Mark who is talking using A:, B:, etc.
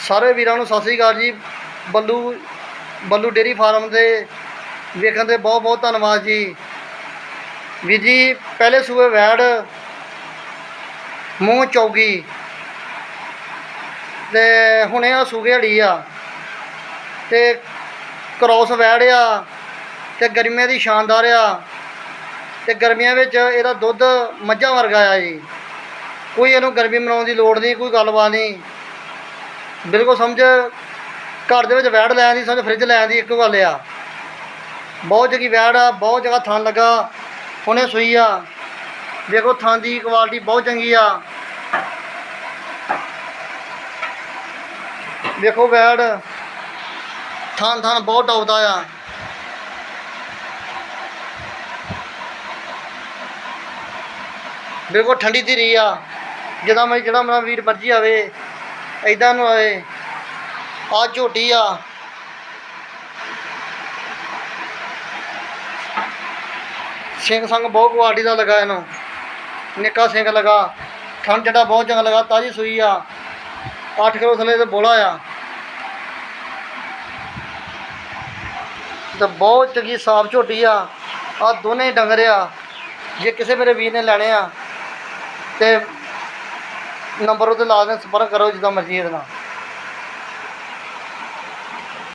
A: ਸਾਰੇ ਵੀਰਾਂ ਨੂੰ ਸਤਿ ਸ੍ਰੀ ਅਕਾਲ ਜੀ। ਬੱਲੂ ਬੱਲੂ ਡੇਰੀ ਫਾਰਮ ਦੇ ਵੇਖਣ ਦੇ ਬਹੁਤ ਬਹੁਤ ਧੰਨਵਾਦ ਜੀ। ਵੀਰ ਜੀ, ਪਹਿਲੇ ਸੂਏ ਵੈੜ, ਮੂੰਹ ਚੌਗੀ। ਤੇ ਹੁਣੇ ਆ ਸੂਗੇ ਹੜੀ ਆ। ਤੇ ਕ੍ਰੋਸ ਵੈੜ ਆ, ਤੇ ਗਰਮੀਆਂ ਦੀ ਸ਼ਾਨਦਾਰ ਆ। ਤੇ ਗਰਮੀਆਂ ਵਿੱਚ ਇਹਦਾ ਦੁੱਧ ਮੱਝਾਂ ਵਰਗਾ ਆ ਜੀ। ਕੋਈ ਇਹਨੂੰ ਗਰਮੀ ਮਨਾਉਣ ਦੀ ਲੋੜ ਨਹੀਂ, ਕੋਈ ਗੱਲਬਾਤ ਨਹੀਂ। ਬਿਲਕੁਲ ਸਮਝ, ਘਰ ਦੇ ਵਿੱਚ ਵੈੜ ਲੈਣ ਦੀ, ਸਮਝ ਫ੍ਰਿਜ ਲੈਣ ਦੀ ਇੱਕੋ ਗੱਲ ਆ। ਬਹੁਤ ਜਗੀ ਵੈੜ ਆ, ਬਹੁਤ ਜਗ੍ਹਾ ਥਣ ਲੱਗਾ, ਹੁਣੇ ਸੂਈ ਆ। ਦੇਖੋ ਥਾਂ ਦੀ ਕੁਆਲਿਟੀ ਬਹੁਤ ਚੰਗੀ ਆ। ਦੇਖੋ ਵੈੜ ਥਾਂ ਥਣ ਬਹੁਤ ਟੌਪਦਾ ਆ। ਬਿਲਕੁਲ ਠੰਡੀ ਧੀਰੀ ਆ, ਜਦੋਂ ਮੈਂ ਜਿਹੜਾ ਮੇਰਾ ਵੀਰ ਮਰਜ਼ੀ ਆਵੇ। ਐਦਾਂ ਨੂੰ ਆਏ। ਆ ਝੋਟੀ ਆ। ਸਿੰਘ ਸੰਗ ਬਹੁਤ ਕੁਆਲਟੀ ਦਾ ਲਗਾ ਇਹਨੂੰ। ਨਿੱਕਾ ਸਿੰਘ ਲਗਾ। ਠੰਡ ਜਿਹੜਾ ਬਹੁਤ ਚੰਗਾ ਲਗਾ, ਤਾਜੀ ਸੂਈ ਆ। 8 ਕਿਲੋ ਥੱਲੇ ਤੇ ਬੋਲਾ ਆ। ਤੇ ਬਹੁਤ ਚੰਗੀ ਸਾਫ਼ ਝੋਟੀ ਆ। ਆ ਦੋਨੇ ਹੀ ਡੰਗਰ ਆ। ਜੇ ਕਿਸੇ ਮੇਰੇ ਵੀਰ ਨੇ ਲੈਣੇ ਆ। ਤੇ ਨੰਬਰ ਉਹਦੇ ਲਾ ਦੇ ਸੰਪਰਕ ਕਰੋ ਜਿੱਦਾਂ ਮਰਜ਼ੀ ਇਹਦੇ ਨਾਲ।